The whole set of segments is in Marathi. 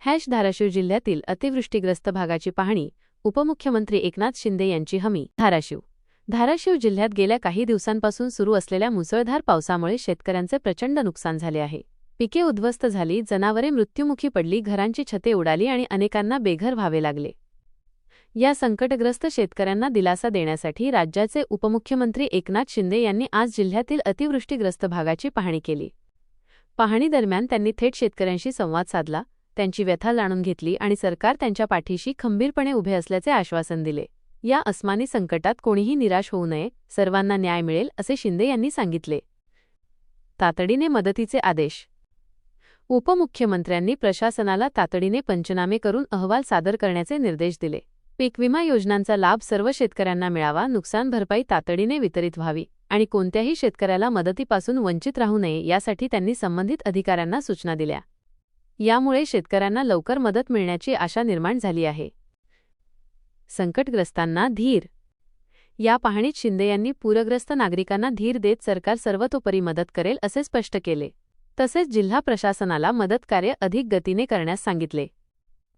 हॅश धाराशिव जिल्ह्यातील अतिवृष्टीग्रस्त भागाची पाहणी उपमुख्यमंत्री एकनाथ शिंदे यांची हमी. धाराशिव. धाराशिव जिल्ह्यात गेल्या काही दिवसांपासून सुरू असलेल्या मुसळधार पावसामुळे शेतकऱ्यांचे प्रचंड नुकसान झाले आहे. पिके उद्ध्वस्त झाली जनावरे मृत्युमुखी पडली घरांची छते उडाली आणि अनेकांना बेघर व्हावे लागले. या संकटग्रस्त शेतकऱ्यांना दिलासा देण्यासाठी राज्याचे उपमुख्यमंत्री एकनाथ शिंदे यांनी आज जिल्ह्यातील अतिवृष्टीग्रस्त भागाची पाहणी केली. पाहणीदरम्यान त्यांनी थेट शेतकऱ्यांशी संवाद साधला. त्यांची व्यथा जाणून घेतली आणि सरकार त्यांच्या पाठीशी खंबीरपणे उभे असल्याचे आश्वासन दिले. या अस्मानी संकटात कोणीही निराश होऊ नये सर्वांना न्याय मिळेल असे शिंदे यांनी सांगितले. तातडीने मदतीचे आदेश. उपमुख्यमंत्र्यांनी प्रशासनाला तातडीने पंचनामे करून अहवाल सादर करण्याचे निर्देश दिले. पीक विमा योजनांचा लाभ सर्व शेतकऱ्यांना मिळावा नुकसान भरपाई तातडीने वितरित व्हावी आणि कोणत्याही शेतकऱ्याला मदतीपासून वंचित राहू नये यासाठी त्यांनी संबंधित अधिकाऱ्यांना सूचना दिल्या. यामुळे शेतकऱ्यांना लवकर मदत मिळण्याची आशा निर्माण झाली आहे. संकटग्रस्तांना धीर. या पाहणीत शिंदे यांनी पूरग्रस्त नागरिकांना धीर देत सरकार सर्वतोपरी मदत करेल असे स्पष्ट केले. तसेच जिल्हा प्रशासनाला मदतकार्य अधिक गतीने करण्यास सांगितले.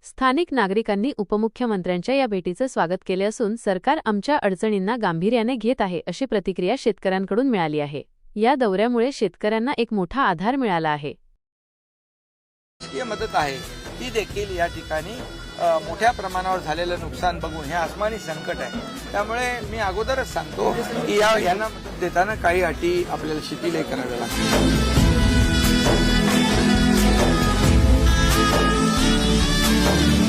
स्थानिक नागरिकांनी उपमुख्यमंत्र्यांच्या या भेटीचं स्वागत केले असून सरकार आमच्या अडचणींना गांभीर्याने घेत आहे अशी प्रतिक्रिया शेतकऱ्यांकडून मिळाली आहे. या दौऱ्यामुळे शेतकऱ्यांना एक मोठा आधार मिळाला आहे. शासकीय मदत आहे. ती देखील या ठिकाणी मोठ्या प्रमाणावर झालेलं नुकसान बघून हे आसमानी संकट आहे. त्यामुळे मी अगोदरच सांगतो की या यांना देताना काही अटी आपल्याला शिथिलही कराव्या लागतील.